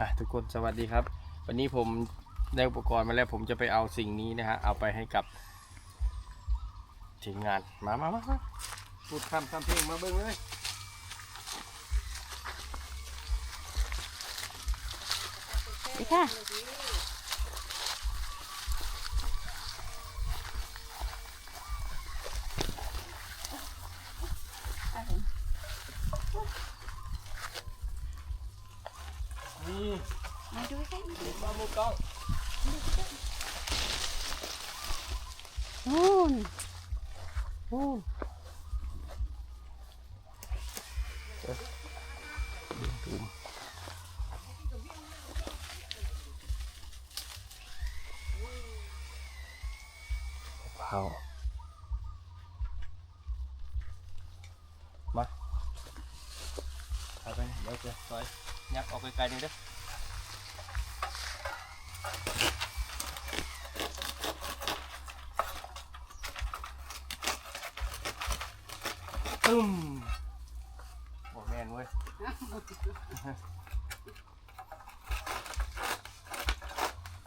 อะทุกคนสวัสดีครับ วันนี้ผมได้อุปกรณ์มาแล้วผมจะไปเอาสิ่งนี้นะฮะเอาไปให้กับทีมงานมามามามาพูดคำคำเพลงมาเบิ้งเลยดีค่ะ นี่ มาดูใกล้ มาดูมามุกกล้องนู่นโอ้ตูมเผามาเอาไปเดี๋ยวจะซอยยับออกไกลๆหนึงเด้อ ตึ้มบอกแมนเว้ย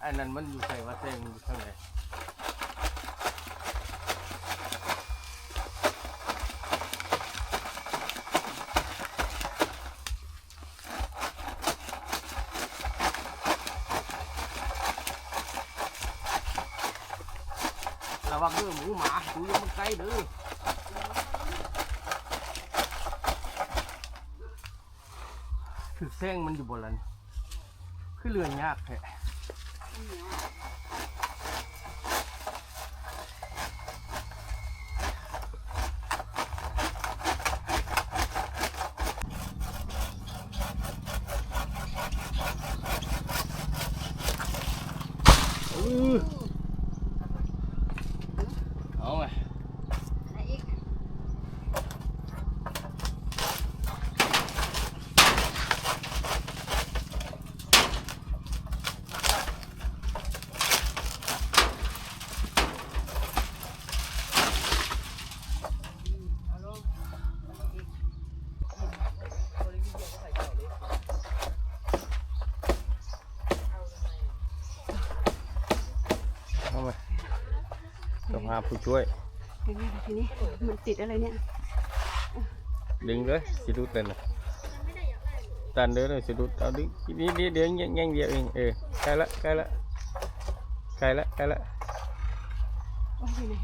อ้นั่นมันอยู่ใส่ว่าเส้นอยู่ข้างในระวังเด้อหมูหมาดูยังมันไกลเด้อ คือ แซงมันอยู่บนนั้นคือเรือยากแท้อื้อเอาไง อะไรอีก เอาไง ต้องหาผู้ช่วยเป็นไงล่ะทีนี้มันติดอะไรเนี่ยดึงเลยสิรุดเลยนะตันเด้อเลยสิรุดเอาดึงนี่นี่เดี๋ยวแย่งเดียวเองเออใกล้ละใกล้ละใกล้ละใกล้ละโอ้ยอยู่ไหน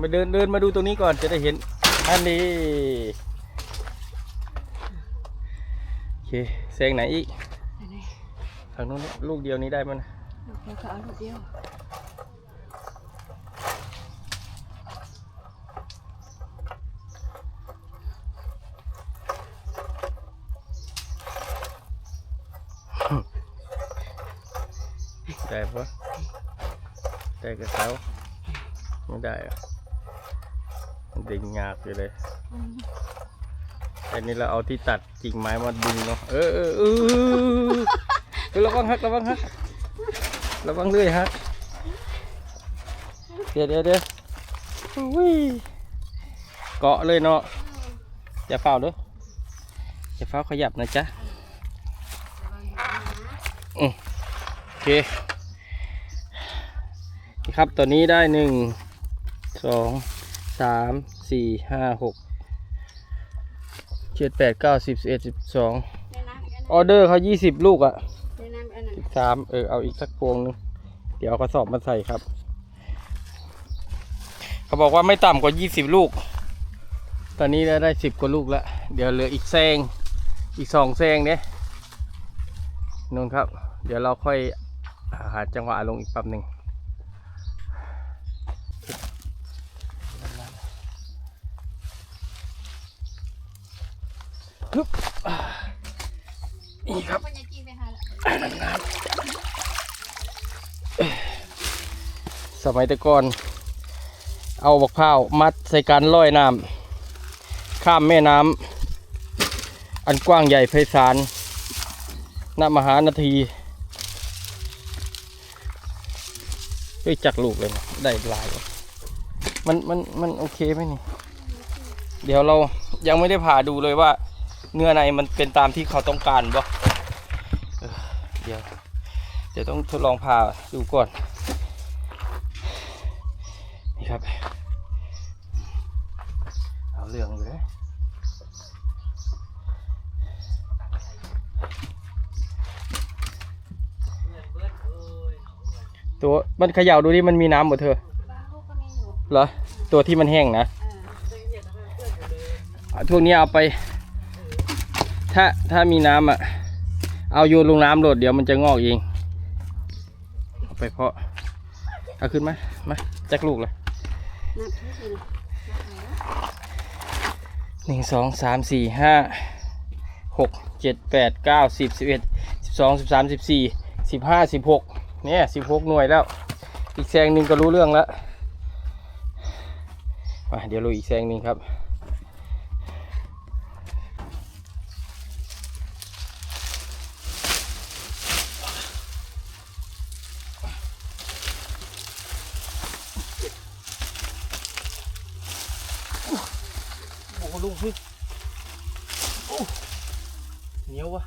มาเดินเดินมาดูตรงนี้ก่อนจะได้เห็นอันนี้โอเคแซงไหนอีกอันไหนทางนู้นนี่ลูกเดียวนี้ได้มั้ยนะลูกเดียวก็เอาลูกเดียว ได้กับเขาไม่ได้อะมันดึงยากอยู่เลยอันนี้เราเอาที่ตัดกิ่งไม้มาดึงเนาะเออเออเออเระวังฮักระวังฮักระวังเลื่อยฮักเดี๋ยวเดี๋ยวเดี๋ยวอุ้ยเกาะเลยเนาะอย่าเฝ้าด้ออย่าเฝ้าขยับนะจ๊ะโอเค ครับตัวนี้ได้หนึ่งสองสามสี่ห้าหกเจ็ดแปดเก้าสิบสิบเอ็ดสิบสองในน้ำอีกอันออเดอร์เขายี่สิบลูกอะในน้ำอีกอันนั้นสิบสามเออเอาอีกสักพวงหนึงเดี๋ยวเอากระสอบมาใส่ครับ เขาบอกว่าไม่ต่ำกว่ายี่สิบลูก ตอนนี้ได้ได้สิบกว่าลูกแล้ว เดี๋ยวเหลืออีกแซงอีกสองแซงเนี่ยนู่นครับ เดี๋ยวเราค่อยหาจังหวะลงอีกแป๊บหนึ่ง ฮึบนี่ครับมันยังกินไปหาละสมัยแต่ก่อน เอาบักพร้าวมัดใส่การลอยน้ำข้ามแม่น้ำอันกว้างใหญ่ไพศาลณมหานาทีเฮ้ยจักลูกเลยนะได้หลาย มันมันมันโอเคไหมนี่ เดี๋ยวเรายังไม่ได้ผ่าดูเลยว่า เนื้อในมันเป็นตามที่เขาต้องการบ่เออเดี๋ยวเดี๋ยวต้องทดลองพาดูก่อนนี่ครับเอาเรื่องอยู่เลยตัวมันเขย่าดูดิมันมีน้ำหมดเธอบางลูกก็มีอยู่เหรอตัวที่มันแห้งนะอ่าพวกนี้เอาไป ถ้าถ้ามีน้ำอะ เอาโยนลงน้ำโหลดเดี๋ยวมันจะงอกเองเอาไปเพาะเอาขึ้นมามาจักลูกเลยหนึ่งสองสามสี่ห้าหกเจ็ดแปดเก้าสิบสิบเอ็ดสิบสองสิบสามสิบสี่สิบห้าสิบหกเนี่ยสิบหกหน่วยแล้ว อีกแซงหนึ่งก็รู้เรื่องแล้วมาเดี๋ยวรู้อีกแซงหนึ่งครับ โอ้โหลุงพี่โอ้เหนียววะ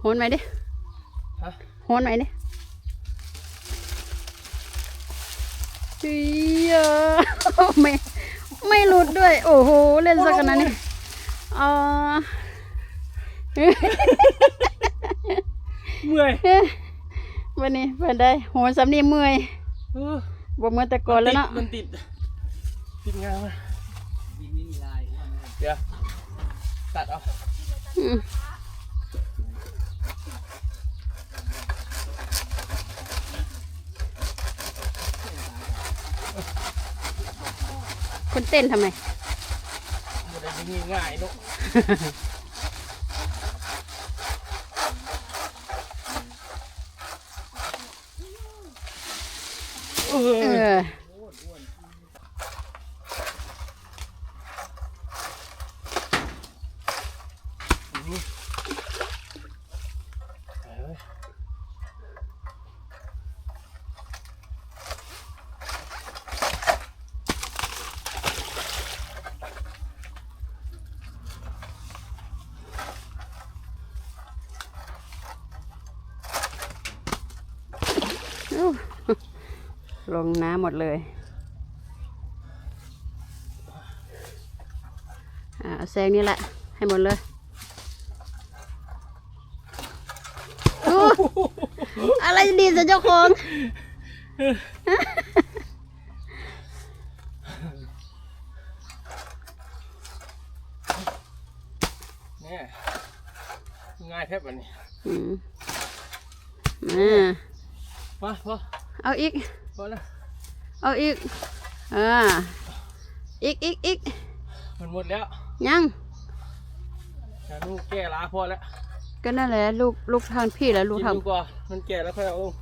โหนไหมดิฮะโหนไหมดิเฮ้ยไม่ไม่หลุดด้วย โอ้โห เล่นซะขนาดนี้อ่าเมื่อยเอ๊ะวันนี้เพื่อนได้โหนสำนีเมื่อยเออบ่เมื่อยแต่ก่อนแล้วเนาะมันติด ติดงานมา เดี๋ยว ตัดเอาอืมคุณเต้นทำไมไม่ได้ยิงง่ายๆนุกเอเอออ อู้ลงน้ำหมดเลยอ่าเอาแซงนี่แหละ ให้หมดเลย อู้อะไรดีสิเจ้าของ เนี่ยง่ายแทบอันนี้อืมอ่ามาพอเอาอีก พอแล้วเอาอีก อ่า อีกอีกอีกมันหมดแล้วยัง แต่ลูกแก่ล้าพอแล้ว ก็นั่นแหละลูกลูกทางพี่แล้วลูกกินทางดูก่อนมันแก่แล้วค่อยเอาลง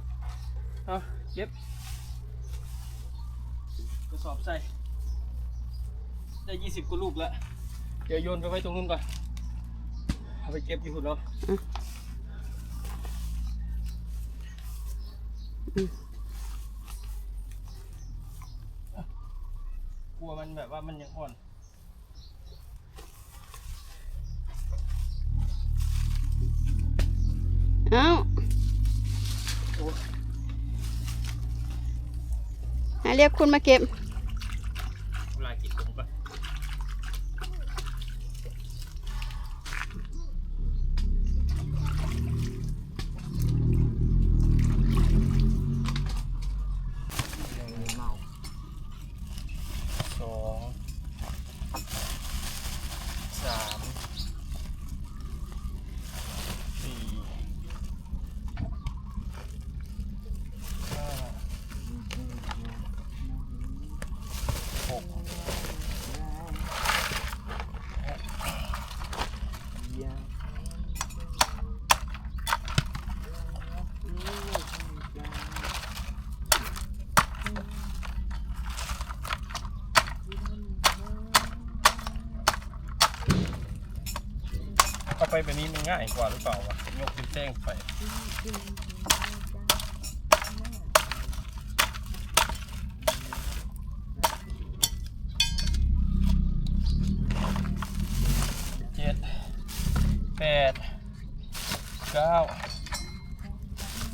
เอาเก็บกระสอบใส่ได้ยี่สิบกว่าลูกแล้วเดี๋ยวโยนไปไว้ตรงนู้นก่อนเอาไปเก็บอยู่หุ่นเนาะกลัวมันแบบว่ามันยังอ่อน เอาให้เรียกคุณมาเก็บ เวลากินตรงก่อนสองสามสี่ห้าหก เอาไป แบบนี้มันง่ายกว่าหรือเปล่าวะยกขึ้นแจ้งไปเจ็ดแปดเก้า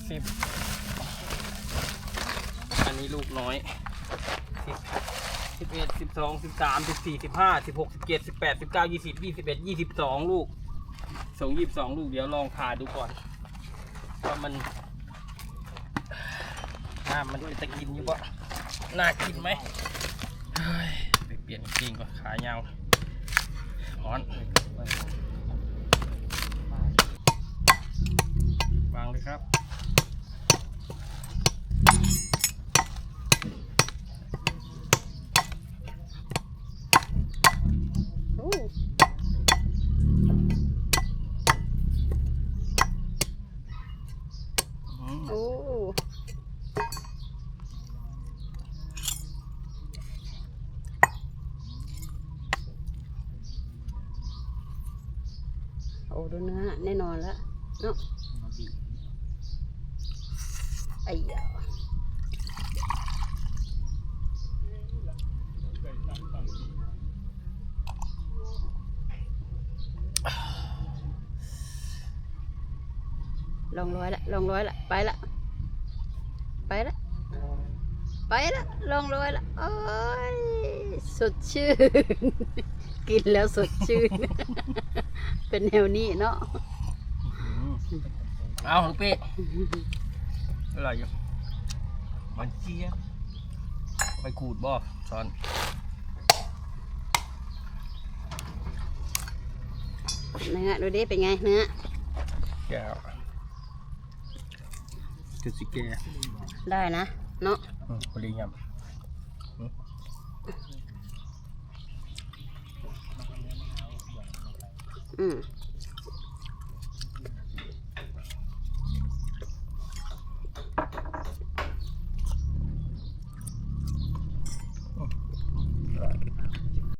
สิบอันนี้ลูกน้อยสิบสิบเอ็ดสิบสองสิบสามสิบสี่สิบห้าสิบหกสิบเจ็ดสิบแปดสิบเก้ายี่สิบยี่สิบเอ็ดยี่สิบสองลูก ส่งยี่สิบสองลูกเดี๋ยวลองผ่าดูก่อนว่ามันน้ำมันเป็นตะกินอยู่ปะน่ากินไหมเฮ้ยไปเปลี่ยนจริงก่อนขายาวร้อนวางเลยครับ โอ้ อืม โอ้โอ้ดูเนื้อแน่น อนแล้วเนาะไอ้ยาลงร้อยละลงร้อยละไปละไปละไปละลงร้อยละโอ้ยสดชื่น กินแล้วสดชื่น เป็นแนวนี้เนาะ เอาลูกพี่อร่อยอยู่มันเจี๊ยบไปขูดบ่ช้อนเนื้อดูดิเป็นไงเนื้อแก้วคือสิแก้ได้นะ เนาะอืมพอดียำอืม